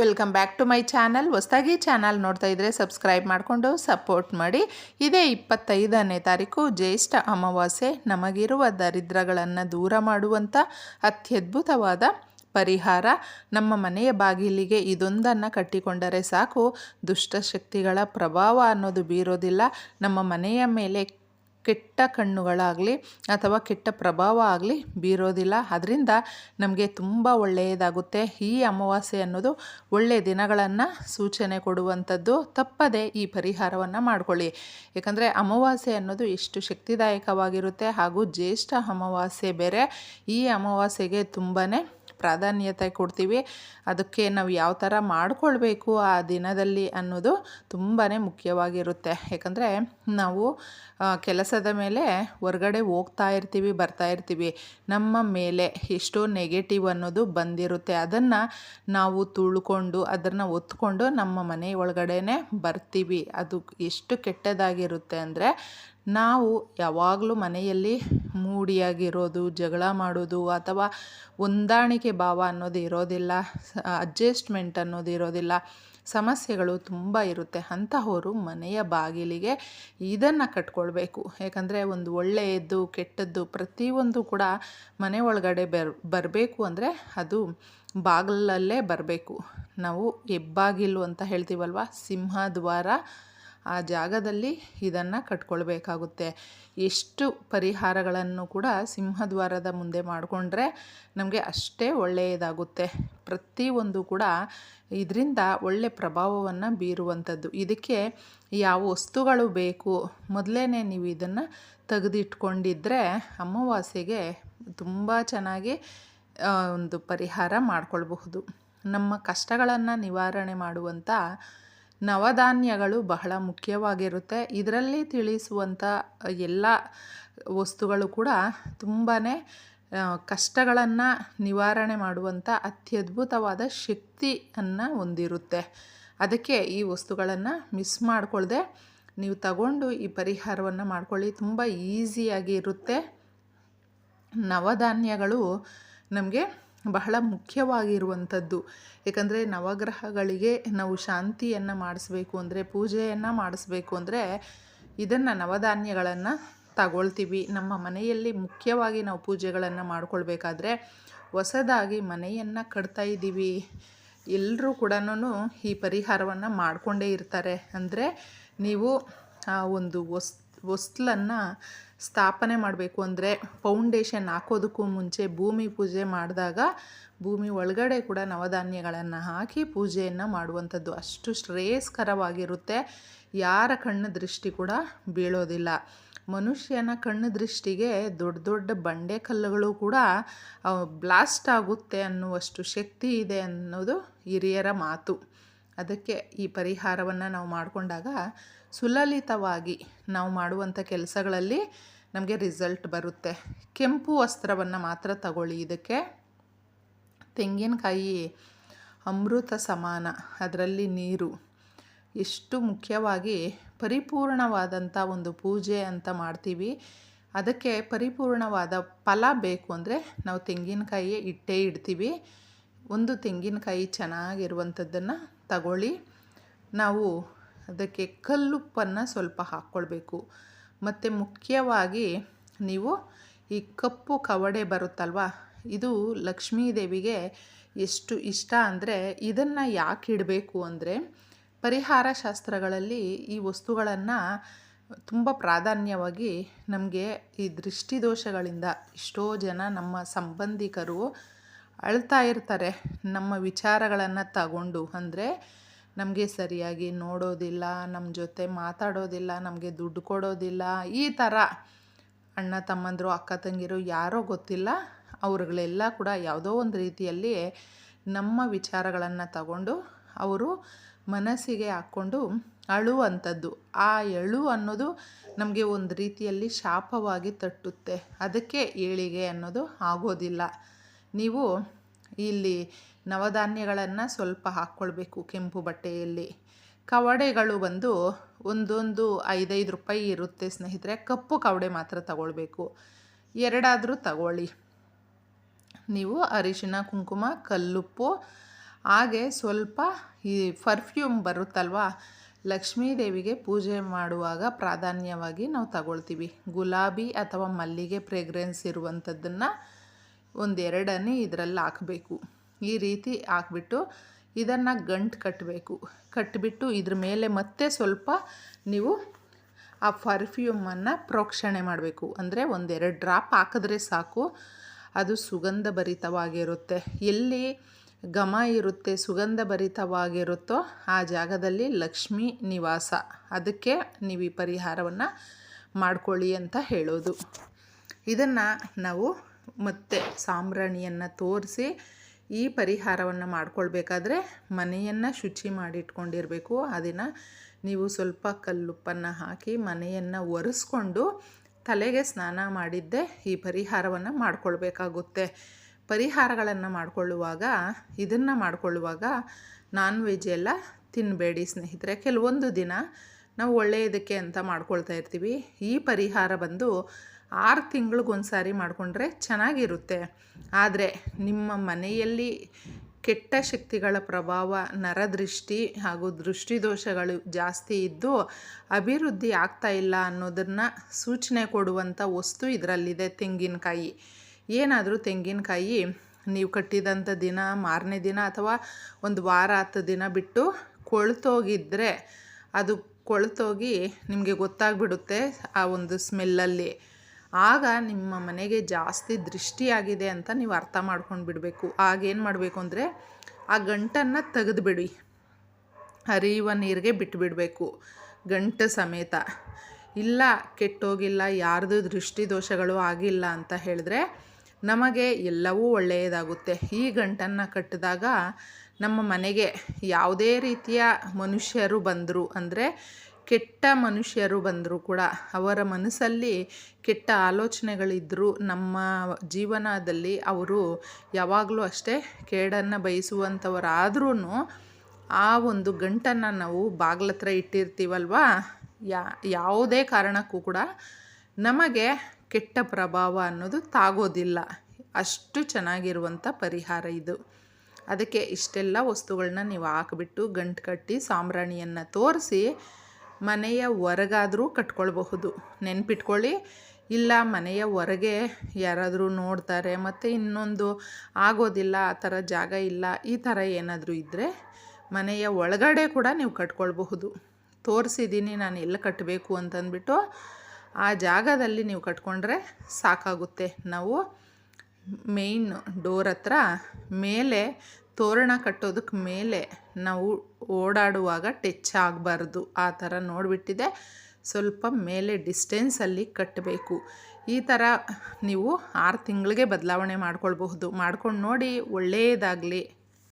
Welcome back to my channel. ಹೊಸದಾಗಿ channel ನೋಡ್ತಾ ಇದ್ದರೆ ಸಬ್ಸ್ಕ್ರೈಬ್ ಮಾಡಿಕೊಂಡು ಸಪೋರ್ಟ್ ಮಾಡಿ. ಇದೇ ಇಪ್ಪತ್ತೈದನೇ ತಾರೀಕು ಜ್ಯೇಷ್ಠ ಅಮಾವಾಸ್ಯೆ. ನಮಗಿರುವ ದರಿದ್ರಗಳನ್ನು ದೂರ ಮಾಡುವಂಥ ಅತ್ಯದ್ಭುತವಾದ ಪರಿಹಾರ. ನಮ್ಮ ಮನೆಯ ಬಾಗಿಲಿಗೆ ಇದೊಂದನ್ನು ಕಟ್ಟಿಕೊಂಡರೆ ಸಾಕು. ದುಷ್ಟಶಕ್ತಿಗಳ ಪ್ರಭಾವ ಅನ್ನೋದು ಬೀರೋದಿಲ್ಲ. ನಮ್ಮ ಮನೆಯ ಮೇಲೆ ಕೆಟ್ಟ ಕಣ್ಣುಗಳಾಗಲಿ ಅಥವಾ ಕೆಟ್ಟ ಪ್ರಭಾವ ಆಗಲಿ ಬೀರೋದಿಲ್ಲ. ಅದರಿಂದ ನಮಗೆ ತುಂಬ ಒಳ್ಳೆಯದಾಗುತ್ತೆ. ಈ ಅಮಾವಾಸ್ಯೆ ಅನ್ನೋದು ಒಳ್ಳೆಯ ದಿನಗಳನ್ನು ಸೂಚನೆ ಕೊಡುವಂಥದ್ದು. ತಪ್ಪದೆ ಈ ಪರಿಹಾರವನ್ನು ಮಾಡ್ಕೊಳ್ಳಿ. ಯಾಕಂದರೆ ಅಮಾವಾಸ್ಯೆ ಅನ್ನೋದು ಎಷ್ಟು ಶಕ್ತಿದಾಯಕವಾಗಿರುತ್ತೆ. ಹಾಗೂ ಜ್ಯೇಷ್ಠ ಅಮಾವಾಸ್ಯೆ ಬೇರೆ ಈ ಅಮಾವಾಸ್ಯೆಗೆ ತುಂಬಾ ಪ್ರಾಧಾನ್ಯತೆ ಕೊಡ್ತೀವಿ. ಅದಕ್ಕೆ ನಾವು ಯಾವ ಥರ ಮಾಡಿಕೊಳ್ಬೇಕು ಆ ದಿನದಲ್ಲಿ ಅನ್ನೋದು ತುಂಬಾ ಮುಖ್ಯವಾಗಿರುತ್ತೆ. ಯಾಕಂದರೆ ನಾವು ಕೆಲಸದ ಮೇಲೆ ಹೊರಗಡೆ ಹೋಗ್ತಾ ಇರ್ತೀವಿ, ಬರ್ತಾ ಇರ್ತೀವಿ. ನಮ್ಮ ಮೇಲೆ ಎಷ್ಟೋ ನೆಗೆಟಿವ್ ಅನ್ನೋದು ಬಂದಿರುತ್ತೆ. ಅದನ್ನು ನಾವು ತುಳ್ಕೊಂಡು, ಅದನ್ನು ಒತ್ಕೊಂಡು ನಮ್ಮ ಮನೆ ಒಳಗಡೆನೆ ಬರ್ತೀವಿ. ಅದು ಎಷ್ಟು ಕೆಟ್ಟದಾಗಿರುತ್ತೆ ಅಂದರೆ, ನಾವು ಯಾವಾಗಲೂ ಮನೆಯಲ್ಲಿ ಮೂಡಿಯಾಗಿರೋದು, ಜಗಳ ಮಾಡೋದು ಅಥವಾ ಹೊಂದಾಣಿಕೆ ಭಾವ ಅನ್ನೋದು ಇರೋದಿಲ್ಲ, ಅಡ್ಜಸ್ಟ್ಮೆಂಟ್ ಅನ್ನೋದು ಇರೋದಿಲ್ಲ, ಸಮಸ್ಯೆಗಳು ತುಂಬ ಇರುತ್ತೆ. ಅಂತಹವರು ಮನೆಯ ಬಾಗಿಲಿಗೆ ಇದನ್ನು ಕಟ್ಕೊಳ್ಬೇಕು. ಯಾಕಂದರೆ ಒಂದು ಒಳ್ಳೆಯದ್ದು, ಕೆಟ್ಟದ್ದು ಪ್ರತಿಯೊಂದು ಕೂಡ ಮನೆ ಒಳಗಡೆ ಬರ್, ಬರಬೇಕು ಅಂದರೆ ಅದು ಬಾಗಿಲಲ್ಲೇ ಬರಬೇಕು. ನಾವು ಹೆಬ್ಬಾಗಿಲು ಅಂತ ಹೇಳ್ತೀವಲ್ವ? ಸಿಂಹದ್ವಾರ ಆ ಜಾಗದಲ್ಲಿ ಇದನ್ನು ಕಟ್ಕೊಳ್ಬೇಕಾಗುತ್ತೆ. ಎಷ್ಟು ಪರಿಹಾರಗಳನ್ನು ಕೂಡ ಸಿಂಹದ್ವಾರದ ಮುಂದೆ ಮಾಡಿಕೊಂಡ್ರೆ ನಮಗೆ ಅಷ್ಟೇ ಒಳ್ಳೆಯದಾಗುತ್ತೆ. ಪ್ರತಿಯೊಂದು ಕೂಡ ಇದರಿಂದ ಒಳ್ಳೆ ಪ್ರಭಾವವನ್ನು ಬೀರುವಂಥದ್ದು. ಇದಕ್ಕೆ ಯಾವ ವಸ್ತುಗಳು ಬೇಕು? ಮೊದಲೇ ನೀವು ಇದನ್ನು ತೆಗೆದಿಟ್ಕೊಂಡಿದ್ರೆ ಅಮಾವಾಸ್ಯೆಗೆ ತುಂಬ ಚೆನ್ನಾಗಿ ಒಂದು ಪರಿಹಾರ ಮಾಡಿಕೊಳ್ಬಹುದು. ನಮ್ಮ ಕಷ್ಟಗಳನ್ನು ನಿವಾರಣೆ ಮಾಡುವಂಥ ನವಧಾನ್ಯಗಳು ಬಹಳ ಮುಖ್ಯವಾಗಿರುತ್ತೆ. ಇದರಲ್ಲಿ ತಿಳಿಸುವಂಥ ಎಲ್ಲ ವಸ್ತುಗಳು ಕೂಡ ತುಂಬಾ ಕಷ್ಟಗಳನ್ನು ನಿವಾರಣೆ ಮಾಡುವಂಥ ಅತ್ಯದ್ಭುತವಾದ ಶಕ್ತಿಯನ್ನು ಹೊಂದಿರುತ್ತೆ. ಅದಕ್ಕೆ ಈ ವಸ್ತುಗಳನ್ನು ಮಿಸ್ ಮಾಡಿಕೊಳ್ಳದೆ ನೀವು ತಗೊಂಡು ಈ ಪರಿಹಾರವನ್ನು ಮಾಡ್ಕೊಳ್ಳಿ. ತುಂಬ ಈಸಿಯಾಗಿ ಇರುತ್ತೆ. ನವಧಾನ್ಯಗಳು ನಮಗೆ ಬಹಳ ಮುಖ್ಯವಾಗಿರುವಂಥದ್ದು. ಏಕೆಂದರೆ ನವಗ್ರಹಗಳಿಗೆ ನಾವು ಶಾಂತಿಯನ್ನು ಮಾಡಿಸ್ಬೇಕು ಅಂದರೆ, ಪೂಜೆಯನ್ನು ಮಾಡಿಸ್ಬೇಕು ಅಂದರೆ, ಇದನ್ನು ನವಧಾನ್ಯಗಳನ್ನು ತಗೊಳ್ತೀವಿ. ನಮ್ಮ ಮನೆಯಲ್ಲಿ ಮುಖ್ಯವಾಗಿ ನಾವು ಪೂಜೆಗಳನ್ನು ಮಾಡ್ಕೊಳ್ಬೇಕಾದ್ರೆ, ಹೊಸದಾಗಿ ಮನೆಯನ್ನು ಕಟ್ತಾ ಇದ್ದೀವಿ. ಎಲ್ಲರೂ ಕೂಡ ಈ ಪರಿಹಾರವನ್ನು ಮಾಡಿಕೊಂಡೇ ಇರ್ತಾರೆ. ಅಂದರೆ, ನೀವು, ಆ, ಒಂದು ವಸ್ ಹೊಸ್ಲನ್ನು ಸ್ಥಾಪನೆ ಮಾಡಬೇಕು ಅಂದರೆ ಫೌಂಡೇಶನ್ ಹಾಕೋದಕ್ಕೂ ಮುಂಚೆ ಭೂಮಿ ಪೂಜೆ ಮಾಡಿದಾಗ ಭೂಮಿ ಒಳಗಡೆ ಕೂಡ ನವಧಾನ್ಯಗಳನ್ನು ಹಾಕಿ ಪೂಜೆಯನ್ನು ಮಾಡುವಂಥದ್ದು ಅಷ್ಟು ಶ್ರೇಯಸ್ಕರವಾಗಿರುತ್ತೆ. ಯಾರ ಕಣ್ಣು ದೃಷ್ಟಿ ಕೂಡ ಬೀಳೋದಿಲ್ಲ. ಮನುಷ್ಯನ ಕಣ್ಣು ದೃಷ್ಟಿಗೆ ದೊಡ್ಡ ದೊಡ್ಡ ಬಂಡೆ ಕಲ್ಲುಗಳು ಕೂಡ ಬ್ಲಾಸ್ಟ್ ಆಗುತ್ತೆ ಅನ್ನುವಷ್ಟು ಶಕ್ತಿ ಇದೆ ಅನ್ನೋದು ಹಿರಿಯರ ಮಾತು. ಅದಕ್ಕೆ ಈ ಪರಿಹಾರವನ್ನು ನಾವು ಮಾಡಿಕೊಂಡಾಗ ಸುಲಲಿತವಾಗಿ ನಾವು ಮಾಡುವಂಥ ಕೆಲಸಗಳಲ್ಲಿ ನಮಗೆ ರಿಸಲ್ಟ್ ಬರುತ್ತೆ. ಕೆಂಪು ವಸ್ತ್ರವನ್ನು ಮಾತ್ರ ತಗೊಳ್ಳಿ. ಇದಕ್ಕೆ ತೆಂಗಿನಕಾಯಿ ಅಮೃತ ಸಮಾನ, ಅದರಲ್ಲಿ ನೀರು, ಎಷ್ಟು ಮುಖ್ಯವಾಗಿ ಪರಿಪೂರ್ಣವಾದಂಥ ಒಂದು ಪೂಜೆ ಅಂತ ಮಾಡ್ತೀವಿ. ಅದಕ್ಕೆ ಪರಿಪೂರ್ಣವಾದ ಫಲ ಬೇಕು ಅಂದರೆ ನಾವು ತೆಂಗಿನಕಾಯಿ ಇಟ್ಟೇ ಇಡ್ತೀವಿ. ಒಂದು ತೆಂಗಿನಕಾಯಿ ಚೆನ್ನಾಗಿರುವಂಥದ್ದನ್ನು ತಗೊಳ್ಳಿ. ನಾವು ಅದಕ್ಕೆ ಕಲ್ಲುಪ್ಪನ್ನು ಸ್ವಲ್ಪ ಹಾಕ್ಕೊಳ್ಬೇಕು. ಮತ್ತು ಮುಖ್ಯವಾಗಿ ನೀವು ಈ ಕಪ್ಪು ಕವಡೆ ಬರುತ್ತಲ್ವ, ಇದು ಲಕ್ಷ್ಮೀ ದೇವಿಗೆ ಎಷ್ಟು ಇಷ್ಟ ಅಂದರೆ ಇದನ್ನು ಯಾಕೆ ಇಡಬೇಕು ಅಂದರೆ ಪರಿಹಾರ ಶಾಸ್ತ್ರಗಳಲ್ಲಿ ಈ ವಸ್ತುಗಳನ್ನು ತುಂಬ ಪ್ರಾಧಾನ್ಯವಾಗಿ ನಮಗೆ ಈ ದೃಷ್ಟಿದೋಷಗಳಿಂದ ಎಷ್ಟೋ ಜನ ನಮ್ಮ ಸಂಬಂಧಿಕರು ಅಳ್ತಾ ಇರ್ತಾರೆ. ನಮ್ಮ ವಿಚಾರಗಳನ್ನು ತಗೊಂಡು ಅಂದರೆ ನಮಗೆ ಸರಿಯಾಗಿ ನೋಡೋದಿಲ್ಲ ನಮ್ಮ ಜೊತೆ ಮಾತಾಡೋದಿಲ್ಲ, ನಮಗೆ ದುಡ್ಡು ಕೊಡೋದಿಲ್ಲ. ಈ ಥರ ಅಣ್ಣ ತಮ್ಮಂದರು, ಅಕ್ಕ ತಂಗಿರು ಯಾರೋ ಗೊತ್ತಿಲ್ಲ. ಅವ್ರುಗಳೆಲ್ಲ ಕೂಡ ಯಾವುದೋ ಒಂದು ರೀತಿಯಲ್ಲಿ ನಮ್ಮ ವಿಚಾರಗಳನ್ನು ತಗೊಂಡು ಅವರು ಮನಸ್ಸಿಗೆ ಹಾಕ್ಕೊಂಡು ಅಳುವಂಥದ್ದು ಆ ಎಳು ಅನ್ನೋದು ನಮಗೆ ಒಂದು ರೀತಿಯಲ್ಲಿ ಶಾಪವಾಗಿ ತಟ್ಟುತ್ತೆ. ಅದಕ್ಕೆ ಏಳಿಗೆ ಅನ್ನೋದು ಆಗೋದಿಲ್ಲ. ನೀವು ಇಲ್ಲಿ ನವಧಾನ್ಯಗಳನ್ನು ಸ್ವಲ್ಪ ಹಾಕ್ಕೊಳ್ಬೇಕು ಕೆಂಪು ಬಟ್ಟೆಯಲ್ಲಿ. ಕವಡೆಗಳು ಬಂದು ಒಂದೊಂದು ಐದೈದು ರೂಪಾಯಿ ಇರುತ್ತೆ ಸ್ನೇಹಿತರೆ. ಕಪ್ಪು ಕವಡೆ ಮಾತ್ರ ತಗೊಳ್ಬೇಕು. ಎರಡಾದರೂ ತಗೊಳ್ಳಿ. ನೀವು ಅರಿಶಿನ ಕುಂಕುಮ, ಕಲ್ಲುಪ್ಪು, ಹಾಗೆ ಸ್ವಲ್ಪ ಈ ಪರ್ಫ್ಯೂಮ್ ಬರುತ್ತಲ್ವಾ ಲಕ್ಷ್ಮೀ ದೇವಿಗೆ ಪೂಜೆ ಮಾಡುವಾಗ ಪ್ರಾಧಾನ್ಯವಾಗಿ ನಾವು ತಗೊಳ್ತೀವಿ. ಗುಲಾಬಿ ಅಥವಾ ಮಲ್ಲಿಗೆ ಫ್ರೇಗ್ರೆನ್ಸ್ ಇರುವಂಥದ್ದನ್ನು ಒಂದೆರಡನೇ ಇದರಲ್ಲಿ ಹಾಕಬೇಕು. ಈ ರೀತಿ ಹಾಕ್ಬಿಟ್ಟು ಇದನ್ನು ಗಂಟು ಕಟ್ಟಬೇಕು ಕಟ್ಟಿಬಿಟ್ಟು ಇದ್ರ ಮೇಲೆ ಮತ್ತೆ ಸ್ವಲ್ಪ ನೀವು ಆ ಪರ್ಫ್ಯೂಮನ್ನು ಪ್ರೋಕ್ಷಣೆ ಮಾಡಬೇಕು. ಅಂದರೆ ಒಂದೆರಡು ಡ್ರಾಪ್ ಹಾಕಿದ್ರೆ ಸಾಕು. ಅದು ಸುಗಂಧ ಭರಿತವಾಗಿರುತ್ತೆ ಎಲ್ಲಿ ಘಮ ಇರುತ್ತೆ ಸುಗಂಧ ಭರಿತವಾಗಿರುತ್ತೋ ಆ ಜಾಗದಲ್ಲಿ ಲಕ್ಷ್ಮೀ ನಿವಾಸ. ಅದಕ್ಕೆ ನೀವು ಈ ಪರಿಹಾರವನ್ನು ಮಾಡ್ಕೊಳ್ಳಿ ಅಂತ ಹೇಳೋದು. ಇದನ್ನು ನಾವು ಮತ್ತೆ ಸಾಂಬ್ರಾಣಿಯನ್ನು ತೋರಿಸಿ ಈ ಪರಿಹಾರವನ್ನು ಮಾಡ್ಕೊಳ್ಬೇಕಾದ್ರೆ ಮನೆಯನ್ನು ಶುಚಿ ಮಾಡಿಟ್ಕೊಂಡಿರಬೇಕು. ಅದನ್ನು ನೀವು ಸ್ವಲ್ಪ ಕಲ್ಲುಪ್ಪನ್ನು ಹಾಕಿ ಮನೆಯನ್ನು ಒರೆಸ್ಕೊಂಡು ತಲೆಗೆ ಸ್ನಾನ ಮಾಡಿದ್ದೆ ಈ ಪರಿಹಾರವನ್ನು ಮಾಡಿಕೊಳ್ಬೇಕಾಗುತ್ತೆ. ಪರಿಹಾರಗಳನ್ನು ಮಾಡಿಕೊಳ್ಳುವಾಗ, ಇದನ್ನು ಮಾಡಿಕೊಳ್ಳುವಾಗ ನಾನ್ ವೆಜ್ ಎಲ್ಲ ತಿನ್ನಬೇಡಿ ಸ್ನೇಹಿತರೆ. ಕೆಲವೊಂದು ದಿನ ನಾವು ಒಳ್ಳೆಯದಕ್ಕೆ ಅಂತ ಮಾಡ್ಕೊಳ್ತಾ ಇರ್ತೀವಿ. ಈ ಪರಿಹಾರ ಬಂದು ಆರು ತಿಂಗಳಿಗೊಂದು ಸಾರಿ ಮಾಡಿಕೊಂಡ್ರೆ ಚೆನ್ನಾಗಿರುತ್ತೆ. ಆದರೆ ನಿಮ್ಮ ಮನೆಯಲ್ಲಿ ಕೆಟ್ಟ ಶಕ್ತಿಗಳ ಪ್ರಭಾವ, ನರದೃಷ್ಟಿ ಹಾಗೂ ದೃಷ್ಟಿದೋಷಗಳು ಜಾಸ್ತಿ ಇದ್ದು ಅಭಿವೃದ್ಧಿ ಆಗ್ತಾ ಇಲ್ಲ ಅನ್ನೋದನ್ನು ಸೂಚನೆ ಕೊಡುವಂಥ ವಸ್ತು ಇದರಲ್ಲಿದೆ ತೆಂಗಿನಕಾಯಿ. ಏನಾದರೂ ತೆಂಗಿನಕಾಯಿ ನೀವು ಕಟ್ಟಿದಂಥ ದಿನ, ಮಾರನೇ ದಿನ ಅಥವಾ ಒಂದು ವಾರ ಹತ್ತು ದಿನ ಬಿಟ್ಟು ಕೊಳ್ತೋಗಿದ್ದರೆ ಅದು ಕೊಳ್ತೋಗಿ ನಿಮಗೆ ಗೊತ್ತಾಗ್ಬಿಡುತ್ತೆ ಆ ಒಂದು ಸ್ಮೆಲ್ಲಲ್ಲಿ ಆಗ ನಿಮ್ಮ ಮನೆಗೆ ಜಾಸ್ತಿ ದೃಷ್ಟಿಯಾಗಿದೆ ಅಂತ ನೀವು ಅರ್ಥ ಮಾಡ್ಕೊಂಡು ಬಿಡಬೇಕು. ಆಗೇನು ಮಾಡಬೇಕು ಅಂದರೆ ಆ ಗಂಟನ್ನು ತೆಗೆದುಬಿಡಿ. ಹರಿಯುವ ನೀರಿಗೆ ಬಿಟ್ಟುಬಿಡಬೇಕು ಗಂಟು ಸಮೇತ. ಇಲ್ಲ, ಕೆಟ್ಟೋಗಿಲ್ಲ, ಯಾರ್ದು ದೃಷ್ಟಿ ದೋಷಗಳು ಆಗಿಲ್ಲ ಅಂತ ಹೇಳಿದ್ರೆ ನಮಗೆ ಎಲ್ಲವೂ ಒಳ್ಳೆಯದಾಗುತ್ತೆ. ಈ ಗಂಟನ್ನು ಕಟ್ಟಿದಾಗ ನಮ್ಮ ಮನೆಗೆ ಯಾವುದೇ ರೀತಿಯ ಮನುಷ್ಯರು ಬಂದರು ಅಂದರೆ ಕೆಟ್ಟ ಮನುಷ್ಯರು ಬಂದರೂ ಕೂಡ ಅವರ ಮನಸ್ಸಲ್ಲಿ ಕೆಟ್ಟ ಆಲೋಚನೆಗಳಿದ್ದರೂ ನಮ್ಮ ಜೀವನದಲ್ಲಿ ಅವರು ಯಾವಾಗಲೂ ಅಷ್ಟೇ ಕೇಡನ್ನು ಬಯಸುವಂಥವರಾದ್ರೂ ಆ ಒಂದು ಗಂಟನ್ನು ನಾವು ಬಾಗ್ಲತ್ರ ಇಟ್ಟಿರ್ತೀವಲ್ವ? ಯಾ, ಯಾವುದೇ ಕಾರಣಕ್ಕೂ ಕೂಡ ನಮಗೆ ಕೆಟ್ಟ ಪ್ರಭಾವ ಅನ್ನೋದು ತಾಗೋದಿಲ್ಲ. ಅಷ್ಟು ಚೆನ್ನಾಗಿರುವಂಥ ಪರಿಹಾರ ಇದು. ಅದಕ್ಕೆ ಇಷ್ಟೆಲ್ಲ ವಸ್ತುಗಳನ್ನ ನೀವು ಹಾಕಿಬಿಟ್ಟು ಗಂಟು ಕಟ್ಟಿ ಸಾಂಬ್ರಾಣಿಯನ್ನು ತೋರಿಸಿ ಮನೆಯ ಹೊರಗಾದರೂ ಕಟ್ಕೊಳ್ಬಹುದು. ನೆನ್ಪಿಟ್ಕೊಳ್ಳಿ. ಇಲ್ಲ ಮನೆಯ ಹೊರಗೆ ಯಾರಾದರೂ ನೋಡ್ತಾರೆ, ಮತ್ತು ಇನ್ನೊಂದು ಆಗೋದಿಲ್ಲ, ಆ ಥರ ಜಾಗ ಇಲ್ಲ, ಈ ಥರ ಏನಾದರೂ ಇದ್ದರೆ ಮನೆಯ ಒಳಗಡೆ ಕೂಡ ನೀವು ಕಟ್ಕೊಳ್ಬಹುದು. ತೋರಿಸಿದ್ದೀನಿ ನಾನು ಎಲ್ಲ ಕಟ್ಟಬೇಕು ಅಂತಂದ್ಬಿಟ್ಟು ಆ ಜಾಗದಲ್ಲಿ ನೀವು ಕಟ್ಕೊಂಡ್ರೆ ಸಾಕಾಗುತ್ತೆ. ನಾವು ಮೇಯ್ನ್ ಡೋರ್ ಹತ್ರ ಮೇಲೆ ತೋರಣ ಕಟ್ಟೋದಕ್ಕೆ ಮೇಲೆ ನಾವು ಓಡಾಡುವಾಗ ಟಚ್ ಆಗಬಾರ್ದು. ಆ ಥರ ನೋಡಿಬಿಟ್ಟಿದೆ. ಸ್ವಲ್ಪ ಮೇಲೆ ಡಿಸ್ಟೆನ್ಸಲ್ಲಿ ಕಟ್ಟಬೇಕು. ಈ ಥರ ನೀವು ಆರು ತಿಂಗಳಿಗೆ ಬದಲಾವಣೆ ಮಾಡ್ಕೊಳ್ಬಹುದು. ಮಾಡ್ಕೊಂಡು ನೋಡಿ ಒಳ್ಳೆಯದಾಗಲಿ